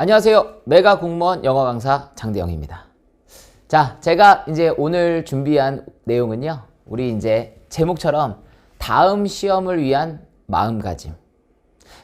안녕하세요. 메가 공무원 영어 강사 장대영입니다. 자, 제가 이제 오늘 준비한 내용은요. 우리 이제 제목처럼 다음 시험을 위한 마음가짐.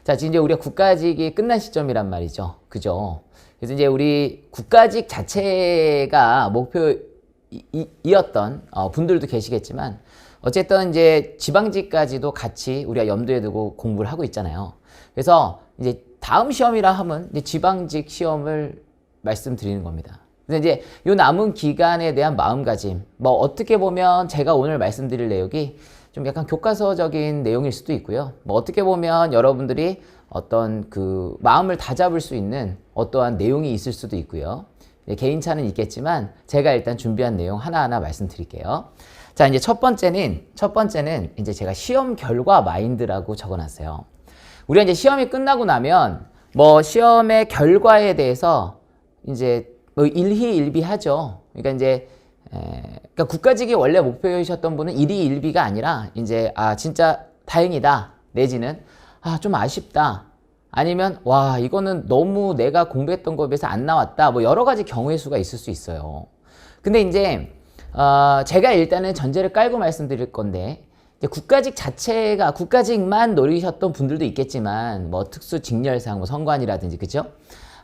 자, 지금 이제 우리가 국가직이 끝난 시점이란 말이죠. 그죠? 그래서 이제 우리 국가직 자체가 목표이었던 어, 분들도 계시겠지만 어쨌든 이제 지방직까지도 같이 우리가 염두에 두고 공부를 하고 있잖아요. 그래서 이제 다음 시험이라 하면 지방직 시험을 말씀드리는 겁니다. 그래서 이제 요 남은 기간에 대한 마음가짐, 뭐 어떻게 보면 제가 오늘 말씀드릴 내용이 좀 약간 교과서적인 내용일 수도 있고요. 뭐 어떻게 보면 여러분들이 어떤 그 마음을 다잡을 수 있는 어떠한 내용이 있을 수도 있고요. 네, 개인차는 있겠지만 제가 일단 준비한 내용 하나하나 말씀드릴게요. 자, 이제 첫 번째는 첫 번째는 이제 제가 시험 결과 마인드라고 적어놨어요. 우리가 이제 시험이 끝나고 나면 뭐 시험의 결과에 대해서 이제 뭐 일희일비하죠. 그러니까 이제 에, 그러니까 국가직이 원래 목표이셨던 분은 일희일비가 아니라 이제 아 진짜 다행이다 내지는 아 좀 아쉽다 아니면 와 이거는 너무 내가 공부했던 거에 비해서 안 나왔다 뭐 여러 가지 경우의 수가 있을 수 있어요. 근데 이제 어, 제가 일단은 전제를 깔고 말씀드릴 건데 국가직 자체가 국가직만 노리셨던 분들도 있겠지만 뭐 특수 직렬상 뭐 선관이라든지 그죠?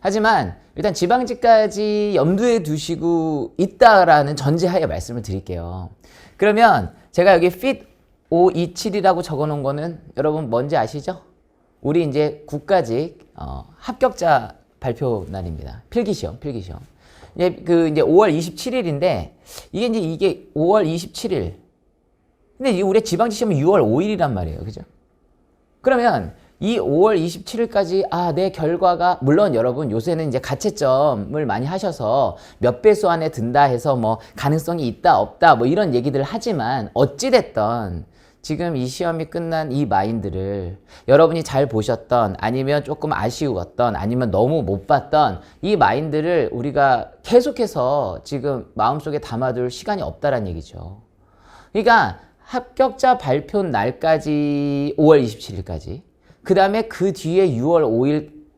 하지만 일단 지방직까지 염두에 두시고 있다라는 전제하에 말씀을 드릴게요. 그러면 제가 여기 fit 527이라고 적어 놓은 거는 여러분 뭔지 아시죠? 우리 이제 국가직 어, 합격자 발표 날입니다. 필기시험, 필기시험. 이제 그 이제 5월 27일인데 이게 이제 이게 5월 27일. 근데 이 우리 지방직 시험은 6월 5일이란 말이에요. 그죠? 그러면 이 5월 27일까지 아, 내 결과가 물론 여러분 요새는 이제 가채점을 많이 하셔서 몇 배수 안에 든다 해서 뭐 가능성이 있다 없다 뭐 이런 얘기들 하지만 어찌 됐던 지금 이 시험이 끝난 이 마인드를 여러분이 잘 보셨던 아니면 조금 아쉬웠던 아니면 너무 못 봤던 이 마인드를 우리가 계속해서 지금 마음속에 담아둘 시간이 없다란 얘기죠. 그러니까 합격자 발표 날까지 5월 27일까지 그 다음에 그 뒤에 6월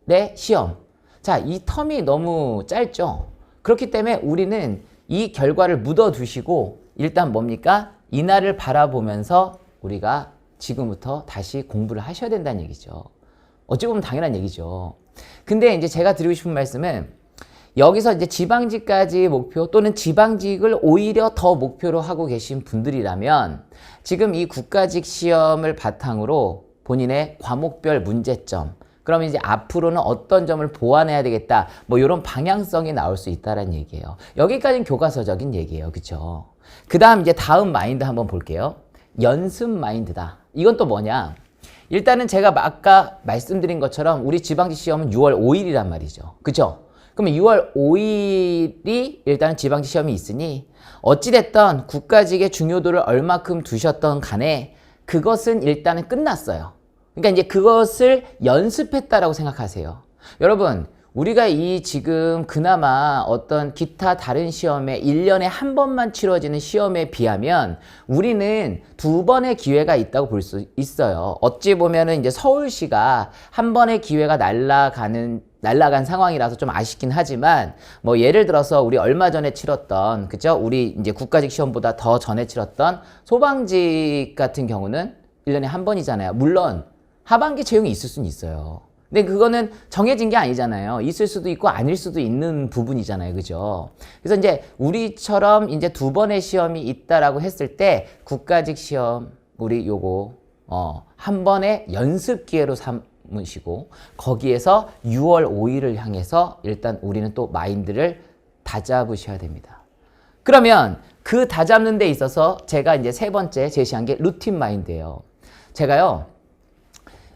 5일에 시험. 자, 이 텀이 너무 짧죠? 그렇기 때문에 우리는 이 결과를 묻어두시고 일단 뭡니까? 이날을 바라보면서 우리가 지금부터 다시 공부를 하셔야 된다는 얘기죠. 어찌 보면 당연한 얘기죠. 근데 이제 제가 드리고 싶은 말씀은 여기서 이제 지방직까지 목표 또는 지방직을 오히려 더 목표로 하고 계신 분들이라면 지금 이 국가직 시험을 바탕으로 본인의 과목별 문제점 그러면 이제 앞으로는 어떤 점을 보완해야 되겠다 뭐 이런 방향성이 나올 수 있다는 얘기예요. 여기까지는 교과서적인 얘기예요. 그쵸? 그 다음 이제 다음 마인드 한번 볼게요. 연습 마인드다. 이건 또 뭐냐? 일단은 제가 아까 말씀드린 것처럼 우리 지방직 시험은 6월 5일이란 말이죠. 그쵸 그러면 6월 5일이 일단은 지방직 시험이 있으니 어찌됐던 국가직의 중요도를 얼마큼 두셨던 간에 그것은 일단은 끝났어요. 그러니까 이제 그것을 연습했다라고 생각하세요. 여러분, 우리가 이 지금 그나마 어떤 기타 다른 시험에 1년에 한 번만 치러지는 시험에 비하면 우리는 두 번의 기회가 있다고 볼 수 있어요. 어찌 보면은 이제 서울시가 한 번의 기회가 날아가는 날라간 상황이라서 좀 아쉽긴 하지만 뭐 예를 들어서 우리 얼마 전에 치렀던 그죠? 우리 이제 국가직 시험보다 더 전에 치렀던 소방직 같은 경우는 1년에 한 번이잖아요. 물론 하반기 채용이 있을 수는 있어요. 근데 그거는 정해진 게 아니잖아요. 있을 수도 있고 아닐 수도 있는 부분이잖아요. 그죠? 그래서 이제 우리처럼 이제 두 번의 시험이 있다라고 했을 때 국가직 시험 우리 요거 어, 한 번의 연습 기회로 삼 으시고 거기에서 6월 5일을 향해서 일단 우리는 또 마인드를 다잡으셔야 됩니다. 그러면 그 다잡는 데 있어서 제가 이제 세 번째 제시한 게 루틴 마인드예요. 제가요.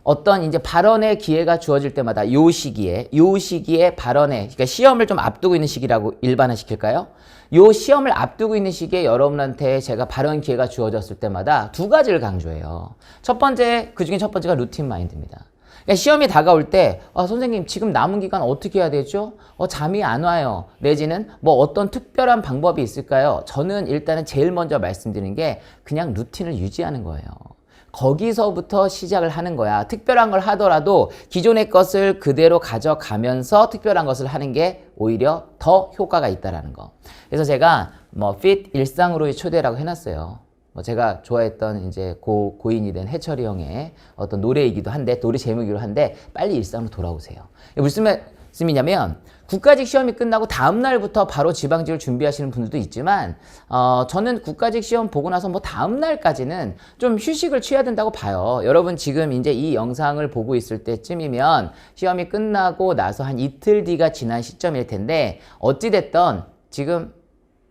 어떤 이제 발언의 기회가 주어질 때마다 요 시기에 요 시기에 발언에 그러니까 시험을 좀 앞두고 있는 시기라고 일반화 시킬까요? 요 시험을 앞두고 있는 시기에 여러분한테 제가 발언 기회가 주어졌을 때마다 두 가지를 강조해요. 첫 번째 그 중에 첫 번째가 루틴 마인드입니다. 그러니까 시험이 다가올 때 아, 선생님 지금 남은 기간 어떻게 해야 되죠? 어, 잠이 안 와요. 내지는 뭐 어떤 특별한 방법이 있을까요? 저는 일단은 제일 먼저 말씀드리는 게 그냥 루틴을 유지하는 거예요. 거기서부터 시작을 하는 거야. 특별한 걸 하더라도 기존의 것을 그대로 가져가면서 특별한 것을 하는 게 오히려 더 효과가 있다라는 거. 그래서 제가 뭐 fit 일상으로의 초대라고 해놨어요. 뭐 제가 좋아했던 이제 고, 고인이 된 해철이 형의 어떤 노래이기도 한데 노래 제목이기도 한데 빨리 일상으로 돌아오세요. 무슨 말씀이냐면 국가직 시험이 끝나고 다음 날부터 바로 지방직을 준비하시는 분들도 있지만 어, 저는 국가직 시험 보고 나서 뭐 다음 날까지는 좀 휴식을 취해야 된다고 봐요. 여러분 지금 이제 이 영상을 보고 있을 때쯤이면 시험이 끝나고 나서 한 이틀 뒤가 지난 시점일 텐데 어찌 됐던 지금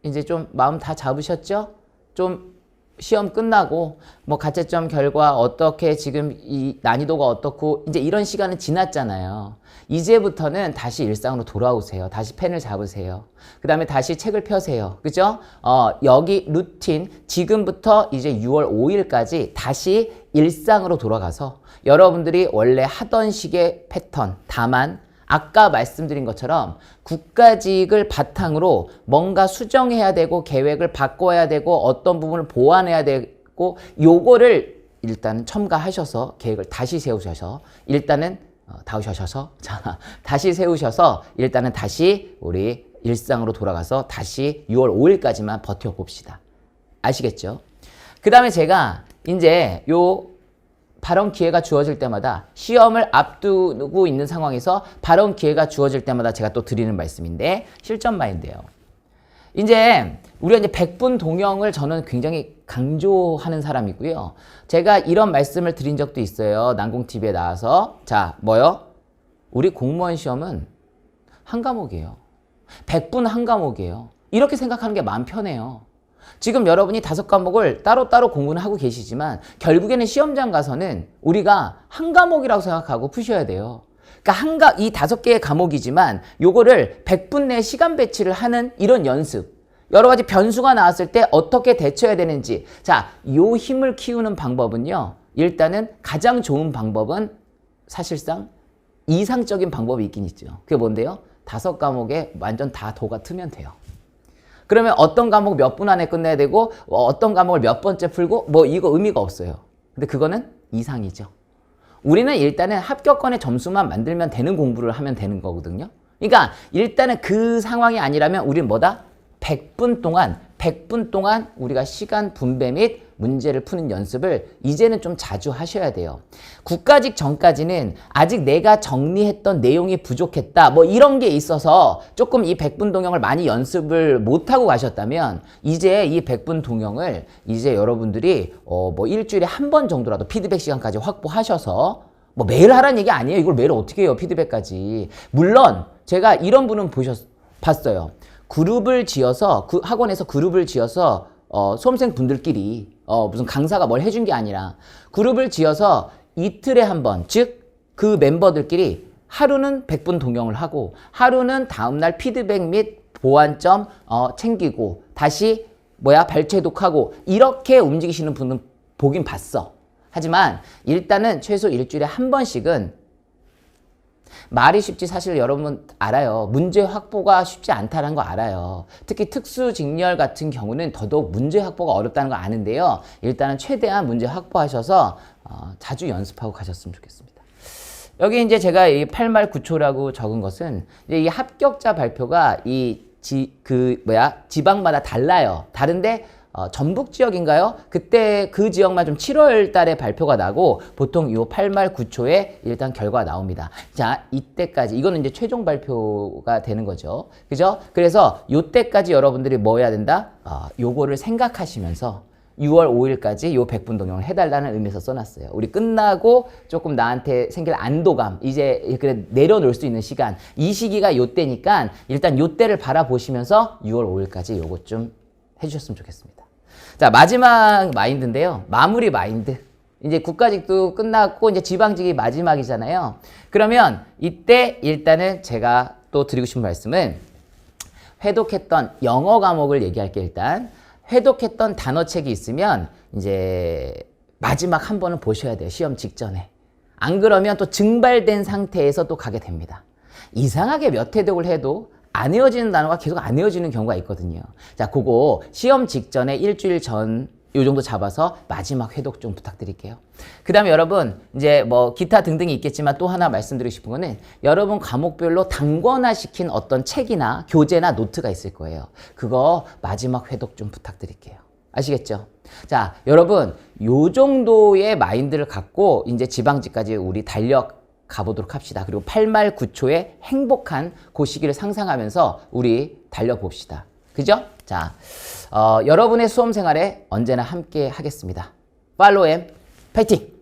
이제 좀 마음 다 잡으셨죠? 좀 시험 끝나고 뭐 가채점 결과 어떻게 지금 이 난이도가 어떻고 이제 이런 시간은 지났잖아요. 이제부터는 다시 일상으로 돌아오세요. 다시 펜을 잡으세요. 그 다음에 다시 책을 펴세요. 그죠? 어, 여기 루틴 지금부터 이제 6월 5일까지 다시 일상으로 돌아가서 여러분들이 원래 하던 식의 패턴 다만 아까 말씀드린 것처럼 국가직을 바탕으로 뭔가 수정해야 되고 계획을 바꿔야 되고 어떤 부분을 보완해야 되고 요거를 일단 첨가하셔서 계획을 다시 세우셔서 일단은 어, 다우셔서 자 다시 세우셔서 일단은 다시 우리 일상으로 돌아가서 다시 6월 5일까지만 버텨봅시다. 아시겠죠? 그 다음에 제가 이제 요 발언 기회가 주어질 때마다 시험을 앞두고 있는 상황에서 발언 기회가 주어질 때마다 제가 또 드리는 말씀인데 실전 마인드예요. 이제 우리가 이제 백분 동영을 저는 굉장히 강조하는 사람이고요. 제가 이런 말씀을 드린 적도 있어요. 난공 TV에 나와서 자 뭐요? 우리 공무원 시험은 한 과목이에요. 백분 한 과목이에요. 이렇게 생각하는 게 마음 편해요. 지금 여러분이 다섯 과목을 따로따로 공부는 하고 계시지만 결국에는 시험장 가서는 우리가 한 과목이라고 생각하고 푸셔야 돼요. 그러니까 한 가, 이 다섯 개의 과목이지만 요거를 100분 내 시간 배치를 하는 이런 연습. 여러 가지 변수가 나왔을 때 어떻게 대처해야 되는지. 자, 요 힘을 키우는 방법은요. 일단은 가장 좋은 방법은 사실상 이상적인 방법이 있긴 있죠. 그게 뭔데요? 다섯 과목에 완전 다 도가 트면 돼요. 그러면 어떤 과목 몇 분 안에 끝내야 되고 어, 어떤 과목을 몇 번째 풀고 뭐 이거 의미가 없어요. 근데 그거는 이상이죠. 우리는 일단은 합격권의 점수만 만들면 되는 공부를 하면 되는 거거든요. 그러니까 일단은 그 상황이 아니라면 우리는 뭐다? 100분 동안 100분 동안 우리가 시간 분배 및 문제를 푸는 연습을 이제는 좀 자주 하셔야 돼요. 국가직 전까지는 아직 내가 정리했던 내용이 부족했다. 뭐 이런 게 있어서 조금 이 100분 동영을 많이 연습을 못 하고 가셨다면 이제 이 100분 동영을 이제 여러분들이 어 뭐 일주일에 한 번 정도라도 피드백 시간까지 확보하셔서 뭐 매일 하라는 얘기 아니에요. 이걸 매일 어떻게 해요? 피드백까지. 물론 제가 이런 분은 보셨 봤어요. 그룹을 지어서 그 학원에서 그룹을 지어서 어, 수험생 분들끼리 어, 무슨 강사가 뭘 해준 게 아니라 그룹을 지어서 이틀에 한 번, 즉 그 멤버들끼리 하루는 100분 동영을 하고 하루는 다음날 피드백 및 보완점 어, 챙기고 다시 뭐야 발췌독하고 이렇게 움직이시는 분은 보긴 봤어. 하지만 일단은 최소 일주일에 한 번씩은 말이 쉽지 사실 여러분 알아요. 문제 확보가 쉽지 않다는 거 알아요. 특히 특수 직렬 같은 경우는 더더욱 문제 확보가 어렵다는 거 아는데요. 일단은 최대한 문제 확보하셔서 어, 자주 연습하고 가셨으면 좋겠습니다. 여기 이제 제가 이 8말 9초라고 적은 것은 이제 이 합격자 발표가 이 지, 그, 뭐야, 지방마다 달라요. 다른데, 어, 전북 지역인가요? 그때 그 지역만 좀 7월 달에 발표가 나고 보통 요 8말 9초에 일단 결과가 나옵니다. 자, 이때까지 이거는 이제 최종 발표가 되는 거죠. 그죠? 그래서 요때까지 여러분들이 뭐 해야 된다? 어, 요거를 생각하시면서 6월 5일까지 요 100분 동영을 해달라는 의미에서 써놨어요. 우리 끝나고 조금 나한테 생길 안도감, 이제 그래 내려놓을 수 있는 시간, 이 시기가 요 때니까 일단 요 때를 바라보시면서 6월 5일까지 요것 좀 해주셨으면 좋겠습니다. 자, 마지막 마인드인데요. 마무리 마인드. 이제 국가직도 끝났고 이제 지방직이 마지막이잖아요. 그러면 이때 일단은 제가 또 드리고 싶은 말씀은 회독했던 영어 과목을 얘기할게 일단. 회독했던 단어책이 있으면 이제 마지막 한 번은 보셔야 돼요. 시험 직전에. 안 그러면 또 증발된 상태에서 또 가게 됩니다. 이상하게 몇 회독을 해도 안 외워지는 단어가 계속 안 외워지는 경우가 있거든요. 자, 그거 시험 직전에 일주일 전 요 정도 잡아서 마지막 회독 좀 부탁드릴게요. 그 다음에 여러분, 이제 뭐 기타 등등이 있겠지만 또 하나 말씀드리고 싶은 거는 여러분 과목별로 단권화 시킨 어떤 책이나 교재나 노트가 있을 거예요. 그거 마지막 회독 좀 부탁드릴게요. 아시겠죠? 자, 여러분, 요 정도의 마인드를 갖고 이제 지방지까지 우리 달력 가보도록 합시다. 그리고 8말 9초의 행복한 그 시기를 상상하면서 우리 달려봅시다. 그죠? 자, 어, 여러분의 수험 생활에 언제나 함께 하겠습니다. 팔로우 엠 파이팅!